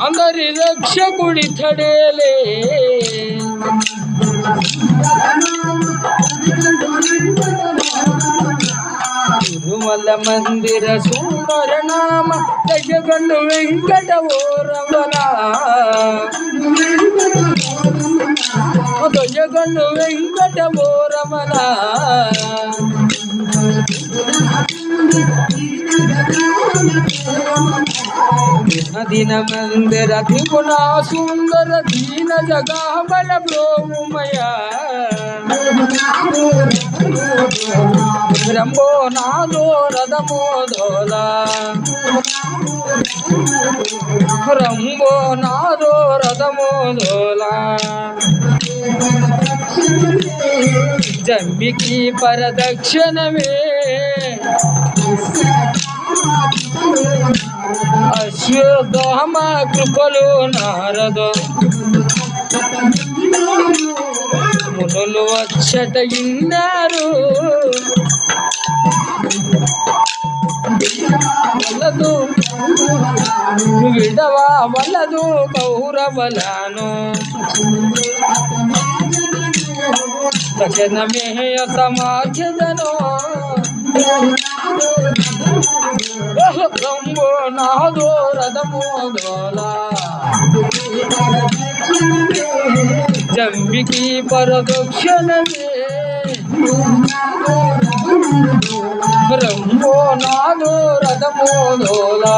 అందరి రక్షకుడి తడేలే తిరుమల మందిర సుందర నామ దశగండు వెంకట ఓరమల దశగండు వెంకట ఓరమల దిన మందిర త్రిగుణ సుందర దీన జగాబల బ్రోమయ రంభో నాదో రథమోదోల రంభో నాదో రథమోదోల జంబికి పరదక్షిణమే. అశ్వత్థామ కృపలు నారద మునులు వచ్చట ఇన్నారు. వలదు విడవా వలదు కౌరవలను. తక్షణమే సమాజదను రంబో నాదో రథమో దోలా జంబికి పరదక్షిణమే. బ్రహ్మో నాదో రథమో దోలా